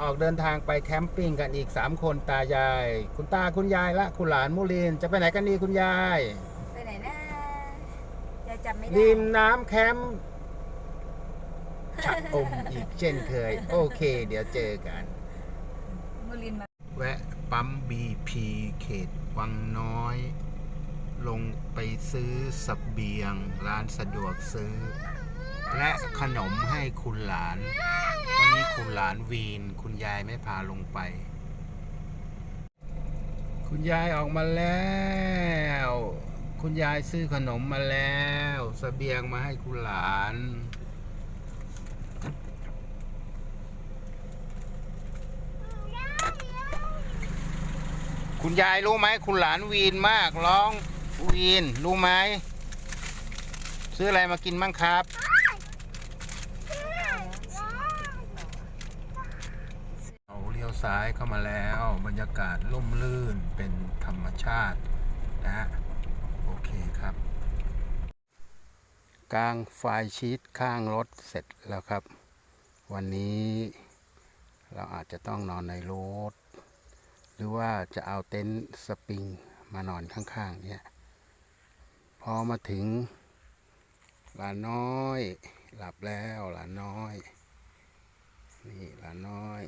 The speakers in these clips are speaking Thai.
ออกเดินทางไปแคมปิ้งกันอีก 3 คนตายาย คุณตาคุณยายและคุณหลานมุลินจะไปไหนกันดีคุณยายไปไหนนะยายจำไม่ได้ริมน้ำแคมป์ชะอมอีกเช่นเคย โอเค เดี๋ยวเจอกัน มุลินมาแวะปั๊มบีพีเขตวังน้อย ลงไปซื้อสเสบียงร้านสะดวกซื้อ และขนมให้คุณหลานตอนนี้คุณหลานวีน คุณยายไม่พาลงไป คุณยายออกมาแล้ว คุณยายซื้อขนมมาแล้วสเสบียงมาให้คุณหลานคุณยายรู้ไหมคุณหลานวีนมากร้องวีนรู้ไหมซื้ออะไรมากินบ้างครับ เราเลี้ยว ซ้ายเข้ามาแล้ว บรรยากาศร่มรื่นเป็นธรรมชาตินะฮะโอเคครับ กลางไฟชีตข้างรถเสร็จแล้วครับ วันนี้เราอาจจะต้องนอนในรถ หรือว่าจะเอาเต็นท์สปริงมานอนข้างๆเนี่ยพอมาถึงหลานน้อย หลับแล้วหลานน้อย นี่หลานน้อย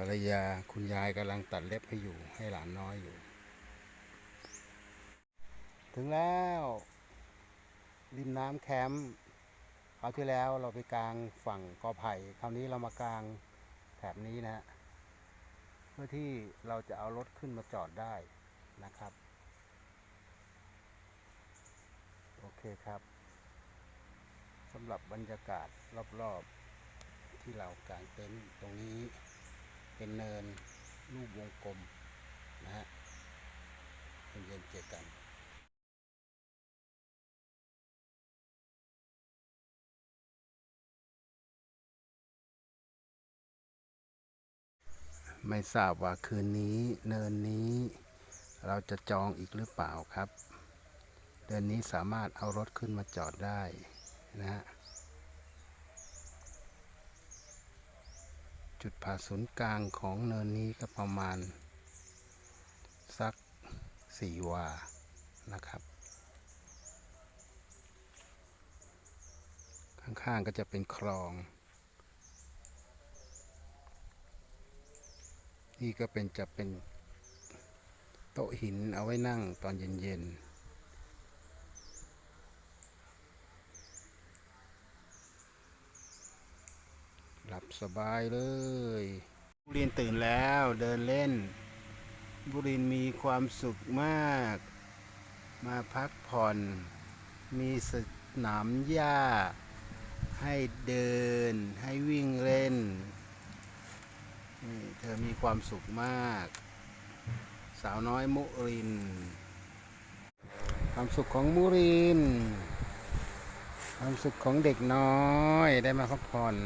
ภรรยาคุณยายกำลังตัดเล็บให้อยู่ให้หลานน้อยอยู่ ถึงแล้ว ริมน้ำแคมป์คราวที่แล้วเราไปกลางฝั่งกอไผ่คราวนี้เรามากลางแถบนี้นะฮะเพื่อที่เราจะเอารถขึ้นมาจอดได้นะครับ โอเคครับสำหรับบรรยากาศรอบๆ ที่เรากางเต็นท์ตรงนี้ เป็นเนินรูปวงกลมนะฮะเย็นเจอกันไม่ทราบว่าคืนนี้เนินนี้เราจะจองอีกหรือเปล่าครับ เดือนนี้สามารถเอารถขึ้นมาจอดได้นะฮะ จุดผ่าศูนย์กลางของเนินนี้ก็ประมาณ สักสี่วา นะครับ ข้างๆก็จะเป็นคลอง นี่ก็เป็นจะเป็นโต๊ะหินเอาไว้นั่งตอนเย็นๆ หลับ สบายเลยบุรินตื่นแล้วเดินเล่น บุรินมีความสุขมาก มาพักผ่อน มีสนามหญ้า ให้เดิน ให้วิ่งเล่นนี่เธอมีความสุขมาก สาวน้อยมุริน ความสุขของมุริน ความสุขของเด็กน้อยได้มาพักผ่อน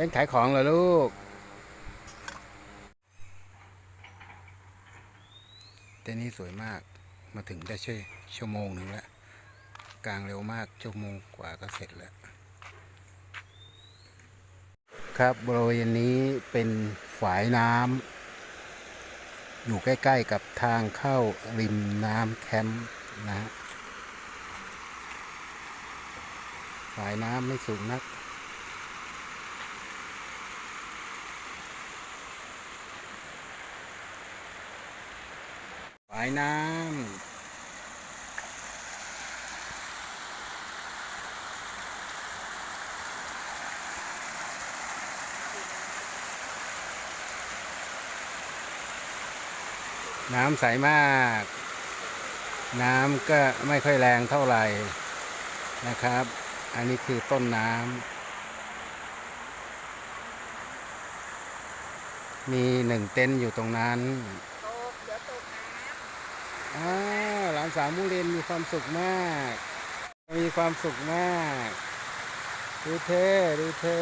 เล่นขายของเหรอลูก เต็นนี้สวยมาก มาถึงได้ช่วยชั่วโมงหนึ่งแล้ว กลางเร็วมาก ชั่วโมงกว่าก็เสร็จแล้ว ครับบริเวณนี้เป็นฝายน้ำ อยู่ใกล้ ๆ กับทางเข้าริมน้ำแคมป์นะฝายน้ำไม่สูงนักายน้ำน้ำใสมาก น้ำก็ไม่ค่อยแรงเท่าไหร่นะครับ อันนี้คือต้นน้ำ มีหนึ่งเต็นท์อยู่ตรงนั้น หลานสาวมุเรนมีความสุขมาก มีความสุขมาก ดูเท่ดูเท่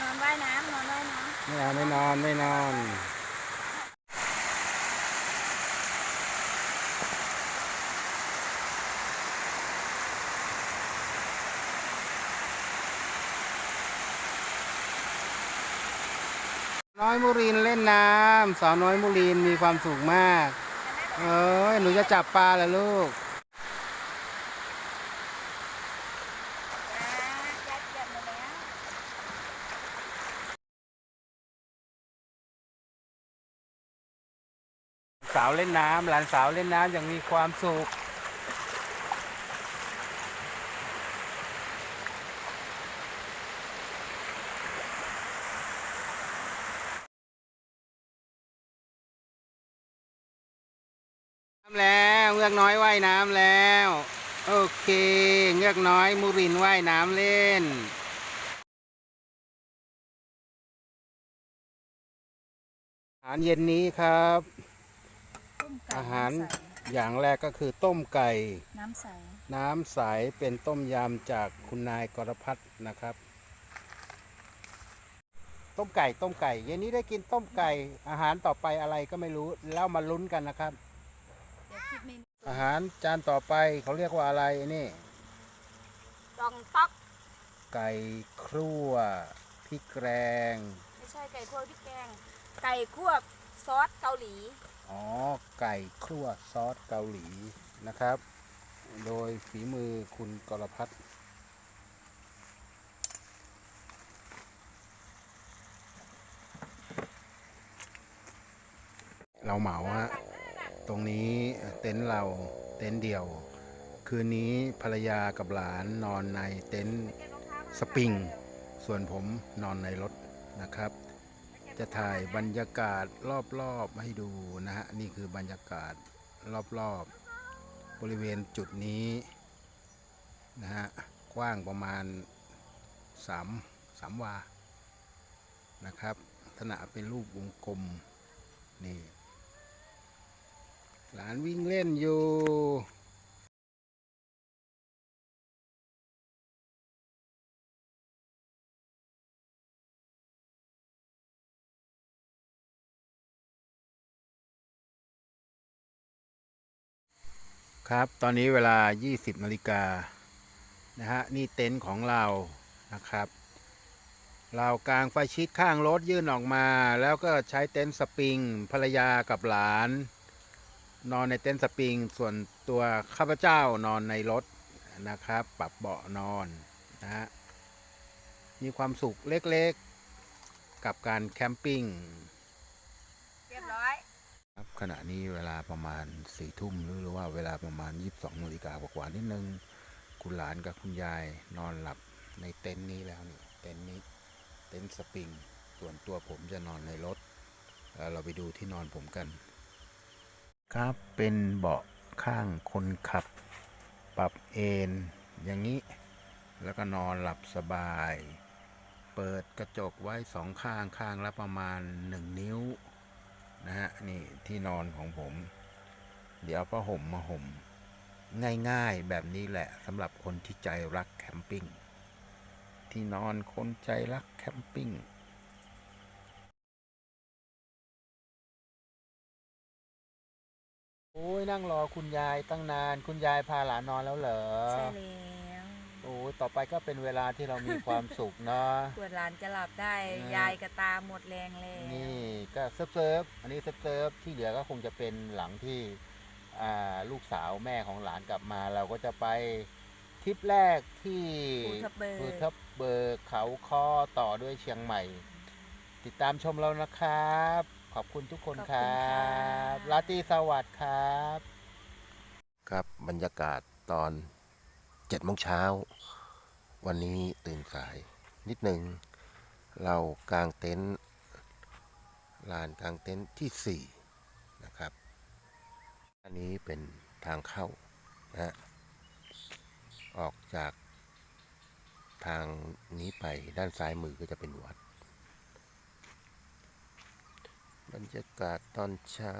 นอนว่ายน้ำนอนว่ายน้ำไม่เอาไม่นอนไม่นอนน้อยมุรินเล่นน้ำสาวน้อยมุรินมีความสุขมาก เอ้ยหนูจะจับปลาเหรอลูกสาวเล่นน้ำหลานสาวเล่นน้ำอย่างมีความสุข น้ำแล้วเงื อกน้อยว่ายน้ำแล้ว โอเค เงือกน้อยมุรินว่ายน้ำเล่นอาหารเย็นนี้ครับต้มไก่อาหารน้ำใสอย่างแรกก็คือต้มไก่ น้ำใส น้ำใสเป็นต้มยำจากคุณนายกรพัฒน์นะครับ ต้มไก่ต้มไก่ เย็นนี้ได้กินต้มไก่อาหารต่อไปอะไรก็ไม่รู้แล้วมาลุ้นกันนะครับ เดี๋ยวคิดเมนู อาหารจานต่อไปเขาเรียกว่าอะไรนี่ดองต๊อกไก่ครัวพริกแกง ไม่ใช่ไก่คั่วพริกแกง ไก่คั่วซอสเกาหลี อ๋อ ไก่ครัวซอสเกาหลีนะครับ โดยฝีมือคุณกรพัฒน์เราเหมาฮะ ตรงนี้เต็นท์เราเต็นท์เดียว คืนนี้ภรรยากับหลานนอนในเต็นท์สปริง ส่วนผมนอนในรถนะครับ จะถ่ายบรรยากาศรอบๆให้ดูนะฮะ นี่คือบรรยากาศรอบๆ บริเวณจุดนี้นะฮะ กว้างประมาณ3 3วานะครับลักษณะเป็นรูปวงกลมนี่ หลานวิ่งเล่นอยู่ครับ ตอนนี้เวลา 20นาฬิกานะฮะ นี่เต็นท์ของเรา นะครับ เรากางไฟชิดข้างรถยื่นออกมา แล้วก็ใช้เต็นท์สปริง ภรรยากับหลาน นอนในเต็นท์สปริง ส่วนตัวข้าพเจ้านอนในรถนะครับ ปรับเบาะนอนนะฮะมีความสุขเล็กๆ กับการแคมปิ้งเรียบร้อยครับขณะนี้เวลาประมาณสี่ทุ่มหรือว่าเวลาประมาณยี่สิบสองนาฬิกากว่าๆนิดนึง คุณหลานกับคุณยายนอนหลับในเต็นท์นี้แล้วนี่เต็นท์นี้เต็นท์สปริง ส่วนตัวผมจะนอนในรถแล้วเราไปดูที่นอนผมกัน ครับเป็นเบาะข้างคนขับ ปรับเอนอย่างนี้ แล้วก็นอนหลับสบาย เปิดกระจกไว้สองข้างข้างละประมาณหนึ่งนิ้วนะฮะนี่ที่นอนของผม เดี๋ยวผ้าห่มมาห่ม ง่ายๆแบบนี้แหละสำหรับคนที่ใจรักแคมปิ้งที่นอนคนใจรักแคมปิ้ง โอ้ยนั่งรอคุณยายตั้งนาน คุณยายพาหลานนอนแล้วเหรอใช่แล้วโอ้ยต่อไปก็เป็นเวลาที่เรามีความสุขเนาะปวดหลานจะหลับได้อ่ายยายกับตาหมดแรงแล้วนี่ก็เซิร์ฟเซิร์ฟอันนี้เซิร์ฟเซิร์ฟที่เหลือก็คงจะเป็นหลังที่อ่าลูกสาวแม่ของหลานกลับมา เราก็จะไปทริปแรกที่ภูทับเบิกภูทับเบิกเขาคอต่อด้วยเชียงใหม่ ติดตามชมเรานะครับ ขอบคุณทุกคนครับลาตรีสวัสดิ์ครับ ครับบรรยากาศตอนเจ็ดโมงเช้า วันนี้ตื่นสายนิดหนึ่ง เรากางเต็นท์ลานกางเต็นท์ที่สี่นะครับ อันนี้เป็นทางเข้านะฮะออกจากทางนี้ไปด้านซ้ายมือก็จะเป็นวัด บ รรยากาศตอนเช้า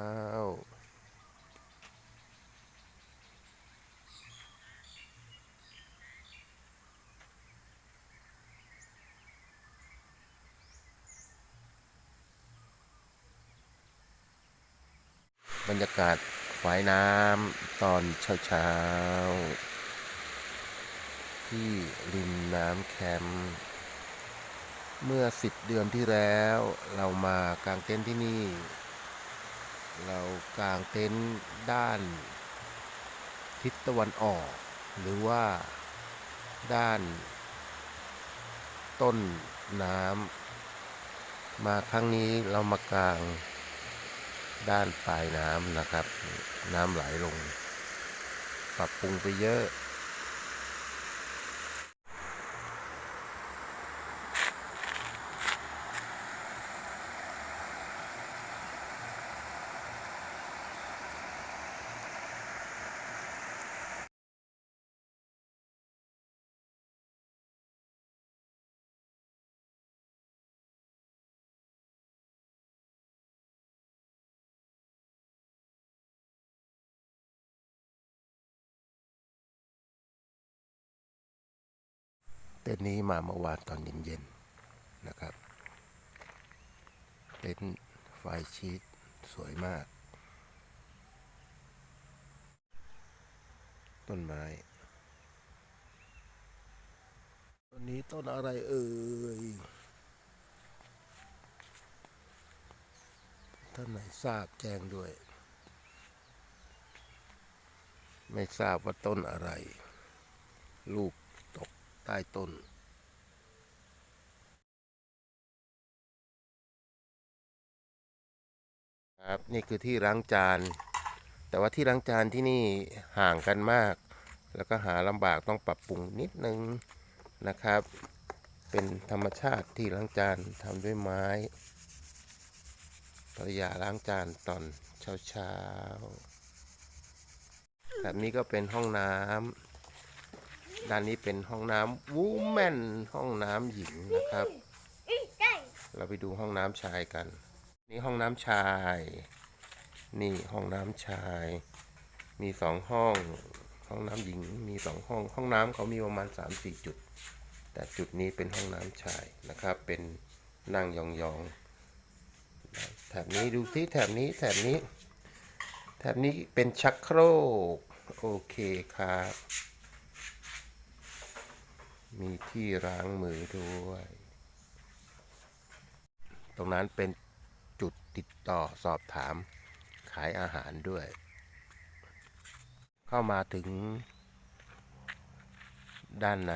บรรยากาศฝายน้ำตอนเช้าๆที่ริมน้ำแคมป์ เมื่อสิบเดือนที่แล้ว เรามากางเต็นท์ที่นี่ เรากางเต็นท์ด้าน ทิศตะวันออก หรือว่าด้าน ต้นน้ำมาครั้งนี้เรามากางด้านปลายน้ำนะครับ น้ำไหลลง ปรับปรุงไปเยอะ เต็นท์นี้มาเมื่อวานตอนเย็นๆนะครับ เต็นท์ไฟชีตสวยมาก ต้นไม้ ต้นนี้ต้นอะไรเอ่ย ท่านไหนทราบแจ้งด้วย ไม่ทราบว่าต้นอะไร ลูกตก ใต้ต้นครับนี่คือที่ล้างจาน แต่ว่าที่ล้างจานที่นี่ห่างกันมาก แล้วก็หาลำบากต้องปรับปรุงนิดนึงนะครับ เป็นธรรมชาติที่ล้างจานทำด้วยไม้ภรรยาล้างจานตอนเช้าเช้าๆแบบนี้ก็เป็นห้องน้ำ ด้านนี้เป็นห้องน้ำวูแมนห้องน้ำหญิงนะครับ เราไปดูห้องน้ำชายกัน นี่ห้องน้ำชาย นี่ห้องน้ำชาย มีสองห้อง ห้องน้ำหญิงมีสองห้อง ห้องน้ำเขามีประมาณสามสี่จุด แต่จุดนี้เป็นห้องน้ำชายนะครับ เป็นนั่งยองๆ แถบนี้ดูที่แถบนี้แถบนี้ แถบนี้เป็นชักโครก โอเคครับ มีที่ล้างมือด้วย ตรงนั้นเป็นจุดติดต่อสอบถามขายอาหารด้วย เข้ามาถึง ด้านใน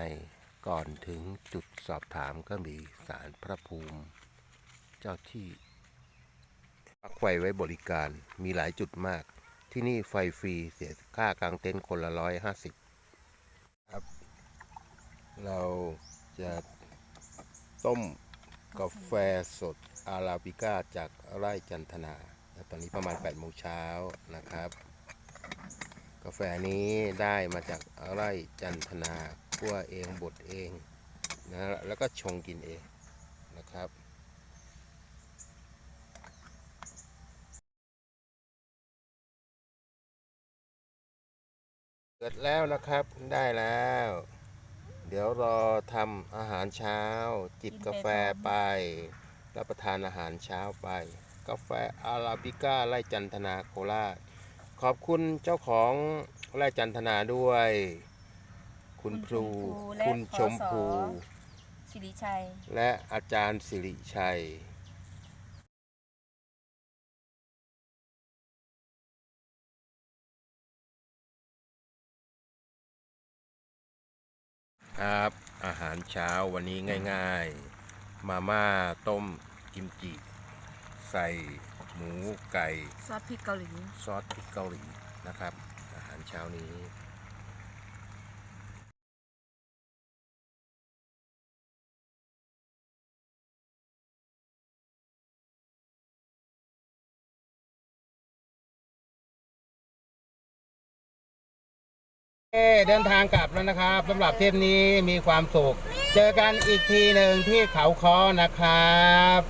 ก่อนถึงจุดสอบถามก็มีสารพระภูมิ เจ้าที่ปักไฟไว้บริการมีหลายจุดมาก ที่นี่ไฟฟรีเสียค่ากลางเต็นท์คนละร้อยห้าสิบ เราจะต้มกาแฟสดอาราบิก้าจากไร่จันทนาตอนนี้ประมาณ8โมงเช้านะครับ กาแฟนี้ได้มาจากไร่จันทนาคั่วเองบดเองนะแล้วก็ชงกินเองนะครับเสร็จแล้วนะครับได้แล้ว เดี๋ยวรอทำอาหารเช้า จิบกาแฟไป รับประทานอาหารเช้าไป กาแฟอาราบิก้าไร่จันทนาโคราช ขอบคุณเจ้าของไร่จันทนาด้วย คุณครูคุณชมพูสิริชัย และอาจารย์สิริชัย ครับ อาหารเช้าวันนี้ง่ายๆ มาม่าต้มกิมจิ ใส่หมูไก่ ซอสพริกเกาหลี ซอสพริกเกาหลีนะครับ อาหารเช้านี้ เดินทางกลับแล้วนะครับสำหรับเทปนี้มีความสุข เจอกันอีกทีหนึ่งที่เขาคอนะครับ